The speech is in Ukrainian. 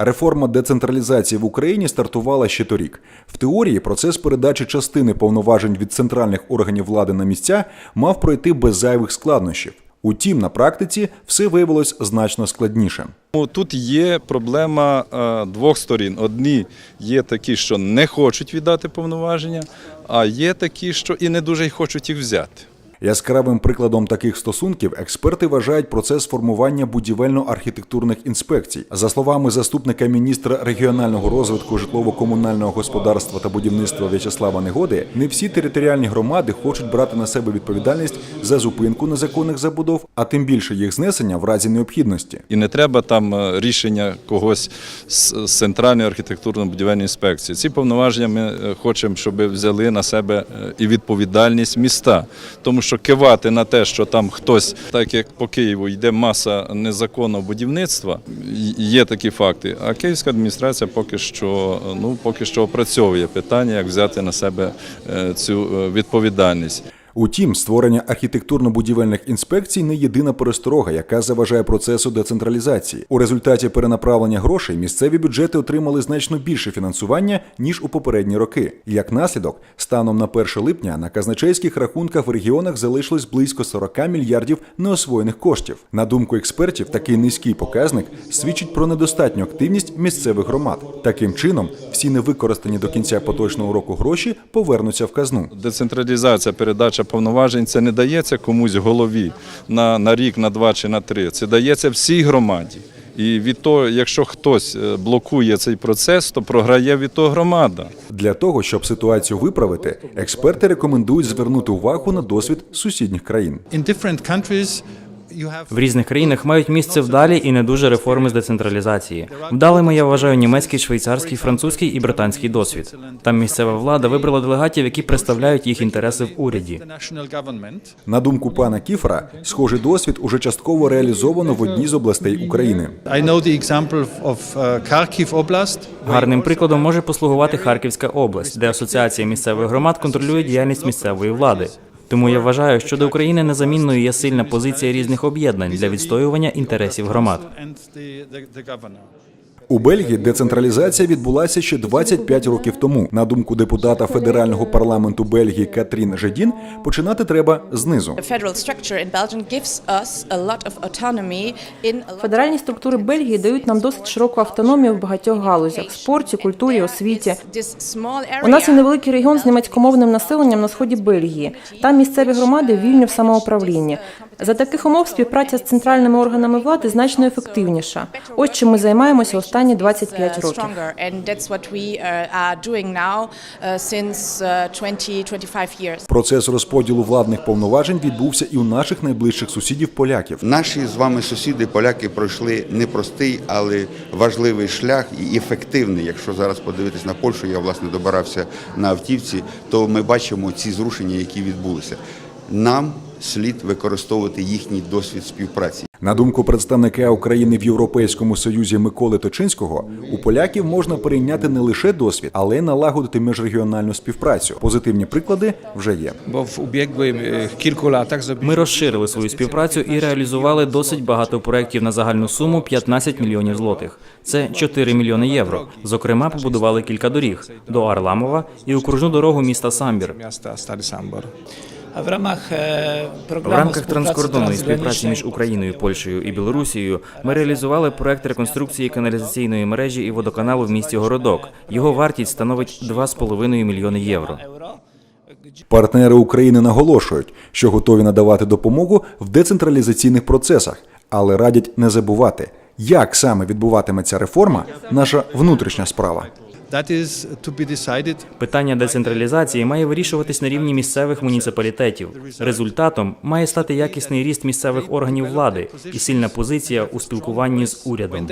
Реформа децентралізації в Україні стартувала ще торік. В теорії процес передачі частини повноважень від центральних органів влади на місця мав пройти без зайвих складнощів. Утім, на практиці все виявилось значно складніше. Тут є проблема е, двох сторін. Одні є такі, що не хочуть віддати повноваження, а є такі, що і не дуже й хочуть їх взяти. Яскравим прикладом таких стосунків експерти вважають процес формування будівельно-архітектурних інспекцій. За словами заступника міністра регіонального розвитку житлово-комунального господарства та будівництва В'ячеслава Негоди, не всі територіальні громади хочуть брати на себе відповідальність за зупинку незаконних забудов, а тим більше їх знесення в разі необхідності. І не треба там е, рішення когось з центральної архітектурно-будівельної інспекції. Ці повноваження ми е, хочемо, щоб взяли на себе е, і відповідальність міста. Тому кивати на те, що там хтось, так як по Києву, йде маса незаконного будівництва, є такі факти. А київська адміністрація поки що ну поки що опрацьовує питання, як взяти на себе е, цю е, відповідальність. Утім, створення архітектурно-будівельних інспекцій не єдина пересторога, яка заважає процесу децентралізації. У результаті перенаправлення грошей місцеві бюджети отримали значно більше фінансування ніж у попередні роки. Як наслідок, станом на 1 липня на казначейських рахунках в регіонах залишилось близько 40 мільярдів неосвоєних коштів. На думку експертів, такий низький показник свідчить про недостатню активність місцевих громад. Таким чином, всі невикористані до кінця поточного року гроші повернуться в казну. Децентралізація, передача повноважень це не дається комусь голові на, на рік, на два чи на три. Це дається всій громаді. І від того, якщо хтось е, блокує цей процес, то програє від того громада. Для того, щоб ситуацію виправити, експерти рекомендують звернути увагу на досвід сусідніх країн. В різних країнах мають місце вдалі і не дуже реформи з децентралізації. Вдалими я вважаю німецький, швейцарський, французький і британський досвід. Там місцева влада вибрала делегатів, які представляють їх інтереси в уряді. На думку пана Кіфера, схожий досвід уже частково реалізовано в одній з областей України. Uh. Гарним прикладом може послугувати Харківська область, де асоціація місцевих громад контролює діяльність місцевої влади. Тому я вважаю, що до України незамінною є сильна позиція різних об'єднань для відстоювання інтересів громад. У Бельгії децентралізація відбулася ще 25 років тому. На думку депутата федерального парламенту Бельгії Катрін Жедін, починати треба знизу. Федеральні структури Бельгії дають нам досить широку автономію в багатьох галузях спорті, культурі, освіті. У нас є невеликий регіон з німецькомовним населенням на сході Бельгії. Там місцеві громади вільні в самоуправлінні. За таких умов співпраця з центральними органами влади значно ефективніша. Ось чим ми займаємося останні 25 uh, років. uh, uh, since 20-25 years. Процес розподілу владних повноважень відбувся і у наших найближчих сусідів поляків. Наші з вами сусіди, поляки, пройшли непростий, але важливий шлях і ефективний. Якщо зараз подивитись на Польщу, я власне добирався на автівці, то ми бачимо ці зрушення, які відбулися. Нам слід використовувати їхній досвід співпраці. На думку представника України в Європейському Союзі Миколи Точинського, у поляків можна перейняти не лише досвід, але й налагодити міжрегіональну співпрацю. Позитивні приклади вже є. bo w ubiegłych e, kilku Ми розширили свою співпрацю і реалізували досить багато проєктів на загальну суму 15 мільйонів злотих. Це 4 мільйони євро. Зокрема, побудували кілька доріг до Арламова і окружну дорогу міста Самбір. A w ramach e, В рамках транскордонної співпраці між Україною, Польщею і Білорусією ми реалізували проект реконструкції каналізаційної мережі і водоканалу в місті Городок. Його вартість становить 2,5 мільйони євро. Партнери України наголошують, що готові надавати допомогу в децентралізаційних процесах, але радять не забувати, як саме відбуватиметься реформа наша внутрішня справа. That is to be decided Питання децентралізації має вирішуватись на рівні місцевих муніципалітетів. Результатом має стати якісний ріст місцевих органів влади і сильна позиція у спілкуванні з урядом.